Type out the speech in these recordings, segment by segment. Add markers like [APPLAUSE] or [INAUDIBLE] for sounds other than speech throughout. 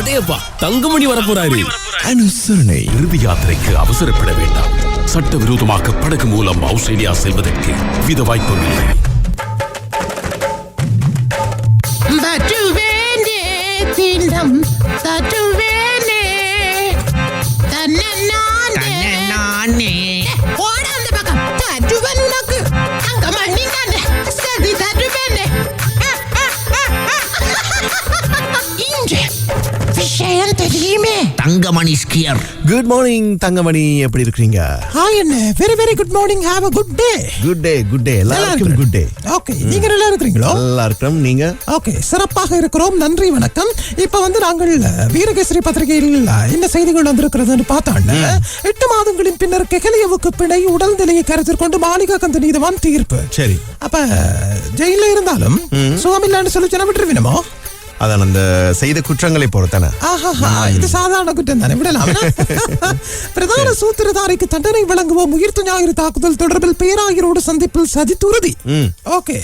அடேப்பா தங்கமணி வரப்போறாரு. அனுசரணை. இறுதி யாத்திரைக்கு அவசரப்பட வேண்டாம். சட்டவிரோதமாக படகு மூலம் ஆஸ்திரேலியா செல்வதற்கு வித வாய்ப்பும் இல்லை. தட்டுவேனே தெரியுமே. Thangamani skier. Good morning Thangamani. எப்படி இருக்கீங்க ஹாய் என்ன? Very very good morning have a good day good day good day எல்லாருக்கும் குட் டே ஓகே நீங்க நல்லா இருக்கிறீங்களோ? நல்லா இருக்கிறோம் நீங்க? ஓகே சிறப்பாக இருக்கிறோம். நன்றி வணக்கம். இப்ப வந்து நாங்கள் வீரகேசரி பத்திரிகையில் இந்த செய்திகள் வந்திருக்கிறதுன்னு பார்த்தாண்ட எட்டு மாதங்களின் பின்னர் கெகலியவுக்கு பிணை உடல்நிலையை கருத்தில் கொண்டு மாளிகா கந்த நீதவான் தீர்ப்பு. சரி. அப்ப ஜெயில இருந்தாலும் சுகமில்லான்னு சொல்லி சொன்ன விட்டுருவினமோ? அதான் அந்த செய்த குற்றங்களை பொறுத்தன. இது சாதாரண குற்றம் தானே? விடலாம். [LAUGHS] பிரதான சூத்திரதாரிக்கு தண்டனை வழங்குவோம். உயிர்த்து ஞாயிறு தாக்குதல் தொடர்பில் பேராயரோடு சந்திப்பில் சஜித் உறுதி ஓகே.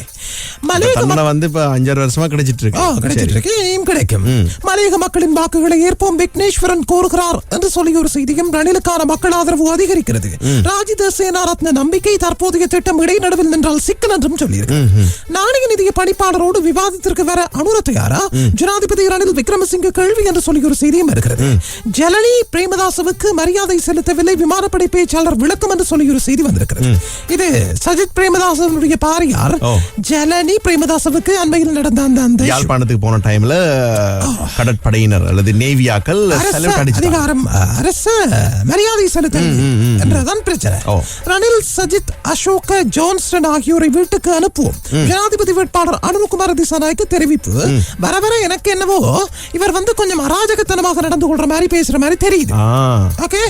மலையக தண்டனை வந்து இப்ப அஞ்சாறு வருஷமா கிடைச்சிட்டு ஆ, இருக்கு கிடைச்சிட்டு இருக்கு இனியும் கிடைக்கும். மலையக மக்களின் வாக்குகளை ஏற்போம். விக்னேஸ்வரன் கோருகிறார் என்று சொல்லி ஒரு செய்தியும் ரணிலுக்கான மக்கள் ஆதரவு அதிகரிக்கிறது. ராஜித சேனாரத்ன நம்பிக்கை தற்போதைய திட்டம் இடைநடுவில் நின்றால் சிக்கல் என்றும் சொல்லியிருக்கு. நாணய நிதிய பணிப்பாளரோடு விவாதத்திற்கு வர அனுர தயாரா ஜனாதிபதி ரணில் விக்ரமசிங்க கேள்வி என்று சொல்லி ஒரு செய்தியும் இருக்கிறது ஜலனி பிரேமதாசவுக்கு மரியாதை செலுத்தவில்லை விமானப்படை பேச்சாளர் விளக்கம் என்று சொல்லி ஒரு செய்தி வந்திருக்கிறது. இது சஜித் பிரேமதாசனுடைய பாரியார். ஜலனி பிரேமதாசவுக்கு அண்மையில் நடந்த அந்த அந்த யாழ்ப்பாணத்துக்கு போன டைம்ல கடற்படையினர் அல்லது நேவியாக்கள். அதிகாரம் அரச மரியாதை செலுத்த என்றதான் பிரச்சனை. ரணில் சஜித் அசோக ஜோன்ஸ்டன் ஆகியோரை வீட்டுக்கு அனுப்புவோம். ஜனாதிபதி வேட்பாளர் அனுகுமார திசாநாய்க்கு தெரிவிப்பு. வர வர எனக்கு என்னவோ இவர் வந்து கொஞ்சம் அராஜகத்தனமாக நடந்து கொள்ற மாதிரி பேசுற மாதிரி தெரியுது. ஓகே.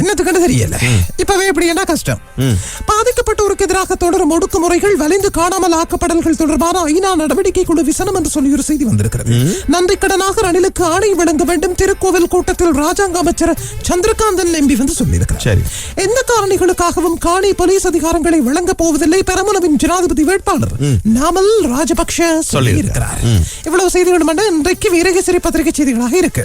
என்னத்துக்கு தெரியல. இப்பவே இப்படி என்ன கஷ்டம்? பாதிக்கப்பட்டோருக்கு எதிராக தொடரும் ஒடுக்குமுறைகள் வலிந்து காணாமல் ஆக்கப்படல்கள் தொடர்பான ஐநா நடவடிக்கை குழு விசனம் என்று சொல்லி ஒரு செய்தி வந்திருக்கிறது. நன்றி கடனாக ரணிலுக்கு ஆணை வழங்க வேண்டும் திருக்கோவில் கூட்டத்தில் ராஜாங்க அமைச்சர் சந்திரகாந்தன் எம்பி வந்து சொல்லியிருக்கிறார். சரி. எந்த காரணிகளுக்காகவும் காணி போலீஸ் அதிகாரங்களை வழங்கப் போவதில்லை. பெரமுனவின் ஜனாதிபதி வேட்பாளர் நாமல் ராஜபக்ஷ சொல்லியிருக்கிறார். இவ்வளவு செய்திகள் மட்டும் இன்றைக்கு வீரகேசரி பத்திரிகை செய்திகளாக இருக்கு.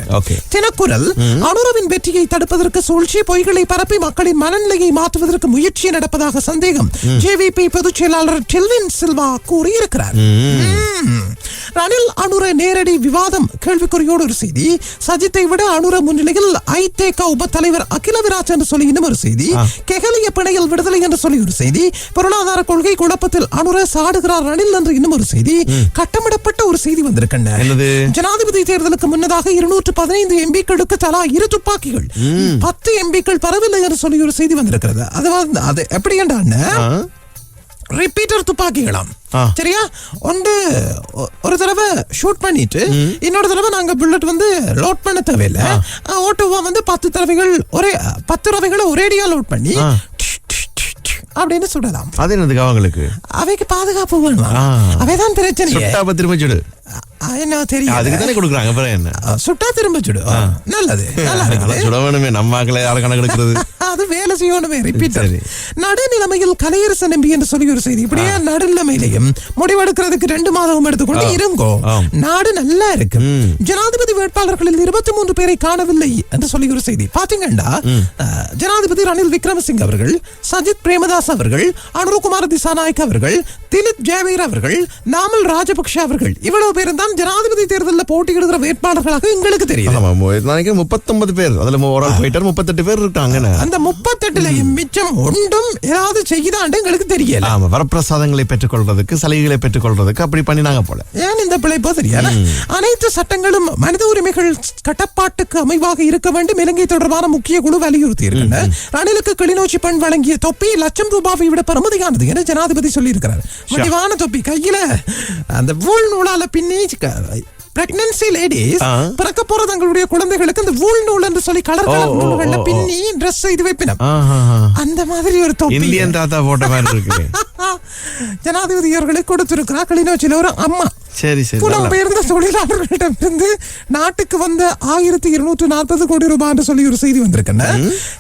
தினக்குரல் அனுரவின் வெற்றியை தடுப்பதற்கு சூழ்ச்சி பொய்களை பரப்பி மக்களின் மனநிலையை மாற்றுவதற்கு முயற்சி நடப்பதாக சந்தேகம். ஜேவிபி பொதுச் செயலாளர் டெல்வின் சில்வா கூறியிருக்கிறார். ரணில் அனுர நேரடி விவாதம் கேள்விக்குறியோடு ஒரு செய்தி. சஜித்தை விட அனுர முன்னிலையில் ஐதேக உப தலைவர் அகில விராஜ் என்று சொல்லி இன்னும் ஒரு செய்தி. கெகலிய பிணையில் விடுதலை என்று சொல்லி ஒரு செய்தி. பொருளாதார கொள்கை குழப்பத்தில் அனுர சாடுகிறார் ரணில் என்று இன்னும் ஒரு செய்தி. கட்டமிடப்பட்ட ஒரு செய்தி வந்திருக்கின்றன. என்னது? ஜனாதிபதி தேர்தலுக்கு முன்னதாக இருநூற்று பதினைந்து எம்பிக்களுக்கு தலா இரு துப்பாக்கிகள். பத்து எம்பிக்கள் பரவில்லை என்று சொல்லி ஒரு செய்தி வந்திருக்கிறது. அது அது எப்படி என்றான்னு ரிப்பீட்டர் துப்பாக்கிகளாம். சரியா? ஒன்று ஒரு தடவை ஷூட் பண்ணிட்டு இன்னொரு தடவை நாங்க புல்லட் வந்து லோட் பண்ண தேவையில்லை. ஓட்டோவா வந்து பத்து தடவைகள் ஒரே பத்து தடவைகளை ஒரேடியா லோட் பண்ணி அப்படின்னு சுடலாம் அது என்னதுக்கு அவங்களுக்கு? அவைக்கு பாதுகாப்பு வேணுமா. அவைதான் பிரச்சனையே. சுட்டாப்ப திரும்ப சுடு. என்ன தெரியும் அதுக்கு தானே கொடுக்குறாங்க அப்புறம் என்ன? சுட்டா திரும்ப சுடு. நல்லது நல்லா சுட வேணுமே நம்ம ஆக்களை யார கணக்கு எடுக்கிறது அது வேலை செய்யணுமே. ரிப்பீட்டர். நடுநிலைமையில் கலையரசன் நம்பி என்று சொல்லி ஒரு செய்தி. இப்படியே நடுநிலைமையிலையும் முடிவெடுக்கிறதுக்கு ரெண்டு மாதம் எடுத்துக்கொண்டு இருங்கோ. நாடு நல்லா இருக்கு. ஜனாதிபதி வேட்பாளர்களில் இருபத்தி மூன்று பேரை காணவில்லை என்று சொல்லி ஒரு செய்தி பாத்தீங்கன்னா ஜனாதிபதி ரணில் விக்ரமசிங் அவர்கள் சஜித் பிரேமதாஸ் அவர்கள் அனுருகுமார் திசாநாயக் அவர்கள் திலிப் ஜெயவீர் அவர்கள் நாமல் ராஜபக்ஷ அவர்கள். இவ்வளவு பேரும் தான் ஜனாதிபதி தேர்தலில் போட்டியிடுகிற வேட்பாளர்களாக எங்களுக்கு தெரியும் முப்பத்தொன்பது பேர். அதுல ஒரு ஆள் போயிட்டார் முப்பத்தெட்டு பேர் இருக்காங்க. அந்த முப்பத்தெட்டுல மிச்சம் ஒன்றும் ஏதாவது செய்யுதாண்டு எங்களுக்கு தெரியல. ஆமா வரப்பிரசாதங்களை பெற்றுக்கொள்றதுக்கு சலுகைகளை பெற்றுக்கொள்றதுக்கு அப்படி பண்ணினாங்க போல. ஏன் இந்த பிழைப்போ தெரியல அனைத்து சட்டங்களும் மனித உரிமைகள் கட்டப்பாட்டுக்கு அமைவாக இருக்க வேண்டும். இலங்கை தொடர்பான முக்கிய குழு வலியுறுத்தி இருக்கின்றன ரணிலுக்கு கிளிநொச்சி பெண் வழங்கிய தொப்பி லட்சம் ரூபாவை விட பெருமதியானது என ஜனாதிபதி சொல்லியிருக்கிறார். முடிவான தொப்பி கையில அந்த வூல் நூலால பின்னி பிரெக்னன்சி லேடிஸ். பிறக்க போற தங்களுடைய குழந்தைகளுக்கு அந்த வூல் நூல் என்று சொல்லி கலர் கலர் நூல்கள்ல. பின்னி ட்ரெஸ் செய்து வைப்பினம். அந்த மாதிரி ஒரு தொப்பி இந்தியன் தாத்தா போட்ட மாதிரி இருக்கு [LAUGHS] ஜனாதிபதி அவர்களுக்கு கொடுத்திருக்கிறார் கிளிநொச்சியில ஒரு அம்மா சரி சரி. புலம்பெயர்ந்த தொழிலாளர்களிடமிருந்து நாட்டுக்கு வந்த ஆயிரத்தி இருநூற்று நாற்பது கோடி ரூபாய் என்று சொல்லி ஒரு செய்தி வந்திருக்குன்னு.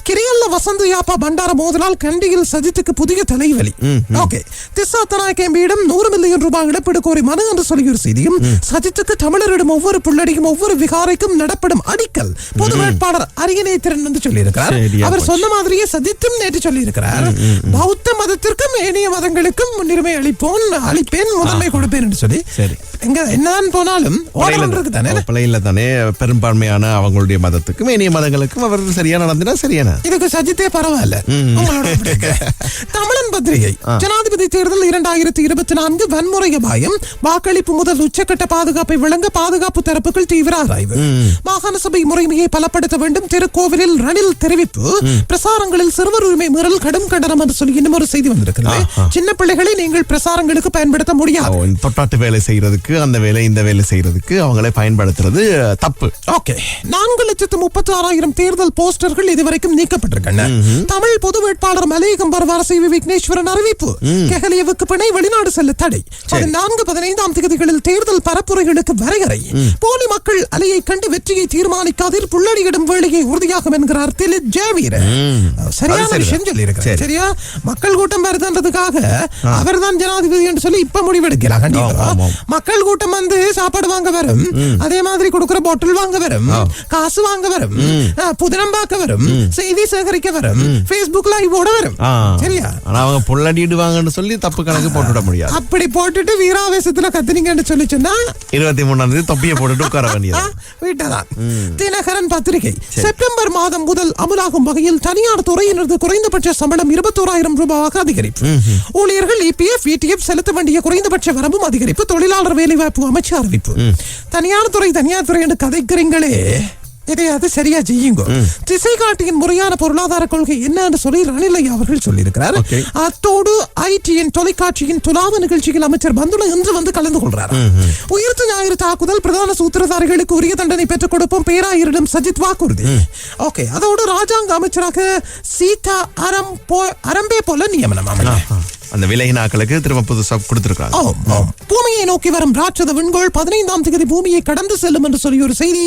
கிரியல்ல வசந்த யாப்பா பண்டார மோதலால் கண்டியில் சஜித்துக்கு புதிய தலைவலி. ஓகே. திசா தனாகேம்பியிடம் நூறு மில்லியன் ரூபாய் இழப்பீடு கோரி மனு என்று சொல்லி ஒரு செய்தியும் சஜித்துக்கு தமிழரிடம் ஒவ்வொரு புள்ளடியும் ஒவ்வொரு விகாரைக்கும் நடப்படும் அடிக்கல். பொது வேட்பாளர் அரியணை திறன் என்று சொல்லியிருக்கிறார். அவர். சொன்ன மாதிரியே சஜித்தும் நேற்று சொல்லியிருக்கிறார். பௌத்த மதத்திற்கும் ஏனைய மதங்களுக்கும் முன்னுரிமை அளிப்போன் அளிப்பேன் முதன்மை கொடுப்பேன் என்று சொல்லி. எங்க என்னதான் போனாலும் பிள்ளைல தானே. பெரும்பான்மையான அவங்களுடைய மதத்துக்கும் ஏனைய மதங்களுக்கும் அவர் சரியா நடந்தினா சரியான? இதுக்கு சஜித்தே பரவாயில்ல. [LAUGHS] தமிழன் பத்திரிகை. ஜனாதிபதி தேர்தல் இரண்டாயிரத்தி இருபத்தி நான்கு வன்முறை அபாயம் வாக்களிப்பு முதல் உச்சக்கட்ட பாதுகாப்பை வழங்க பாதுகாப்பு தரப்புகள் தீவிர ஆராய்வு. மாகாண சபை முறைமையை பலப்படுத்த வேண்டும். திருக்கோவிலில் ரணில் தெரிவிப்பு. பிரசாரங்களில் சிறுவர் உரிமை மீறல் கடும் கண்டனம் என்று சொல்லி இன்னும் ஒரு செய்தி வந்திருக்கிறது. சின்ன பிள்ளைகளை நீங்கள் பிரசாரங்களுக்கு பயன்படுத்த முடியாது. தொட்டாட்டு வேலை செய்யறதுக்கு அந்த வேலை இந்த வேலை செய்யறதுக்கு அவங்களே பயன்படுத்துறது தப்பு. ஓகே. நான்கு லட்சத்து முப்பத்தி ஆறாயிரம் தேர்தல் போஸ்டர்கள் இதுவரைக்கும் நீக்கப்பட்டிருக்கின்றன. தமிழ் பொது வேட்பாளர் மலையகம் வரவாரசை விக்னேஸ்வரன் அறிவிப்பு. கெஹலியவுக்கு பிணை வெளிநாடு செல்ல தடை. பதினான்கு பதினைந்தாம் தேதிகளில் தேர்தல் பரப்புரைகளுக்கு வரையறை. போலி மக்கள் அலையை கண்டு வெற்றியை தீர்மானிக்காதீர் புள்ளடியிடும் வேலையை உறுதியாகும் என்கிறார் திலித் ஜேவீர. சரியான. விஷயம் சொல்லி சரி. சரியா? மக்கள் கூட்டம் வருதுன்றதுக்காக அவர்தான் ஜனாதிபதி என்று சொல்லி இப்ப முடிவெடுக்கிறார். கண்டிப்பா. மக்கள் கூட்டம் வந்து சாப்பாடு வாங்க வரும். அதே மாதிரி கொடுக்கிற பாட்டில் வாங்க வரும். காசு வாங்க வரும். புதினம் பார்க்க வரும். செய்தி சேகரிக்க வரும். Facebook லைவ் ஓட வரும். சரியா? ஆனா அவங்க புள்ளடிடுவாங்கன்னு சொல்லி தப்பு கணக்கு போட்டுவிட முடியாது. அப்படி போட்டுட்டு வீராவேசத்துல கத்துனீங்கன்னு சொல்லி சொன்னா இருபத்தி மூணாம் தேதி தொப்பியை போட்டுட்டு உட்கார வேண்டியது. வீட்டதான். தினகரன் பத்திரிகை. செப்டம்பர் மாதம் முதல் அமலாகும் வகையில் தனியார் துறையினரது குறைந்தபட்ச சம்பளம் இருபத்தோராயிரம் ரூபாவாக அதிகரிப்பு. ஊழியர்கள் இபிஎஃப் இடிஎஃப் செலுத்த வேண்டிய குறைந்தபட்ச வரம்பும் அதிகரிப்பு. தொழிலாளர் வேலைவாய்ப்பு அமைச்சு அறிவிப்பு தனியார் துறை தனியார் துறை என்று கதைக்கிறீங்களே. இதையாவது சரியா செய்யுங்க. திசை காட்டியின் முறையான பொருளாதார கொள்கை என்னன்னு சொல்லி ரணில் அவர்கள் சொல்லியிருக்கிறார். அத்தோடு ஐடிஎன் தொலைக்காட்சியின் துலாவ நிகழ்ச்சியில் அமைச்சர் பந்துல இன்று வந்து கலந்து கொள்றார். உயிர்த்து ஞாயிறு தாக்குதல் பிரதான சூத்திரதாரிகளுக்கு உரிய தண்டனை பெற்றுக் கொடுப்போம். பேராயரிடம் சஜித் வாக்குறுதி ஓகே. அதோடு ராஜாங்க அமைச்சராக சீதா அரம் அரம்பே போல நியமனம் அந்த விலகினாக்களுக்கு திரும்ப புதுசா கொடுத்துருக்காங்க. பூமியை நோக்கி வரும் ராட்சத விண்கோள் பதினைந்தாம் தேதி பூமியை கடந்து செல்லும் என்று சொல்லி ஒரு செய்தி.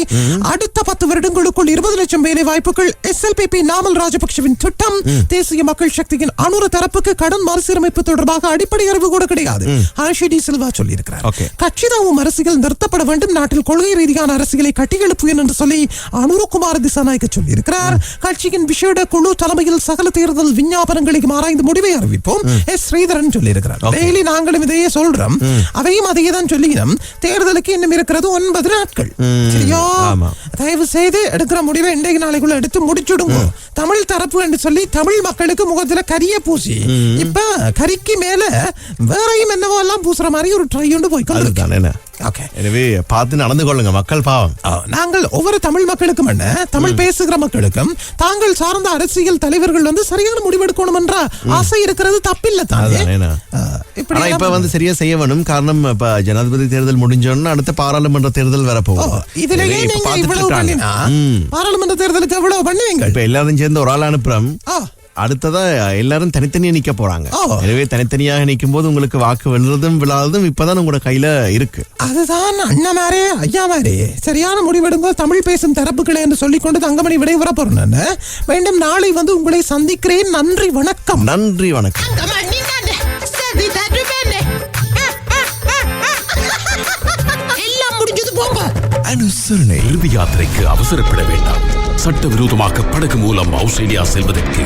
அடுத்த பத்து வருடங்களுக்குள் இருபது லட்சம் வேலை வாய்ப்புகள். எஸ்எல்பிபி நாமல் ராஜபக்சவின் திட்டம். தேசிய மக்கள் சக்தியின் அனுர தரப்புக்கு கடன் மறுசீரமைப்பு தொடர்பாக அடிப்படை அறிவு கூட கிடையாது. ஹர்ஷி டி சில்வா சொல்லியிருக்கிறார். கட்சிதாவும் அரசியல் நிறுத்தப்பட வேண்டும். நாட்டில் கொள்கை ரீதியான அரசியலை கட்டியெழுப்புவேன் என்று சொல்லி அனுரகுமார் திசாநாயக்க சொல்லியிருக்கிறார். கட்சியின் விசேட குழு தலைமையில் சகல தேர்தல் விஞ்ஞாபனங்களையும் ஆராய்ந்து முடிவை அறிவிப்போம். எஸ் ஸ்ரீதரன் சொல்லியிருக்கிறார். டெய்லி நாங்களும் இதையே சொல்றோம். அவையும் அதையே தான் சொல்லினோம். தேர்தலுக்கு இன்னும் இருக்கிறது ஒன்பது நாட்கள். சரியா. தயவு செய்து எடுக்கிற முடிவை இன்றைக்கு நாளைக்குள்ள எடுத்து முடிச்சுடுங்க. தமிழ் தரப்பு என்று சொல்லி தமிழ் மக்களுக்கு முகத்துல கரிய பூசி இப்ப கரிக்கு மேல வேறையும் என்னவோ எல்லாம் பூசுற மாதிரி ஒரு ட்ரை ஒன்று போய் எனவே பார்த்து நடந்து கொள்ளுங்க மக்கள் பாவம். நாங்கள் ஒவ்வொரு தமிழ் மக்களுக்கும் என்ன தமிழ் பேசுகிற மக்களுக்கும் தாங்கள் சார்ந்த அரசியல் தலைவர்கள் வந்து சரியான முடிவெடுக்கணும் என்ற ஆசை இருக்கிறது தப்பில்லை தானே? இப்ப வந்து சரியா செய்ய வேணும். காரணம் இப்ப ஜனாதிபதி தேர்தல் முடிஞ்சோன்னா அடுத்த பாராளுமன்ற தேர்தல் வர ஓ, போகுது இதுலயே நீங்க இவ்வளவு. பண்ணினா. பாராளுமன்ற தேர்தலுக்கு எவ்வளவு பண்ணுவீங்க? இப்ப எல்லாரும் சேர்ந்து ஒரு ஆள் அனுப்புறோம் அடுத்ததா எல்லாரும் தனித்தனியா நிக்க போறாங்க. எனவே தனித்தனியாக நிக்கும் போது உங்களுக்கு வாக்கு விழுறதும் விழாததும் இப்பதான் உங்களோட கையில இருக்கு. அதுதான் அண்ணனாரே ஐயாவாரே. சரியான முடிவெடுங்க. தமிழ் பேசும் தரப்புகளே என்று சொல்லிக்கொண்டு தங்கமணி விடைபெற போறேன் நானு. மீண்டும் நாளை வந்து உங்களை சந்திக்கிறேன். நன்றி வணக்கம். நன்றி வணக்கம். அனுசரணை இறுதி யாத்திரைக்கு அவசரப்பட வேண்டாம். சட்டவிரோதமாக படகு மூலம் ஆஸ்திரேலியா செல்வதற்கு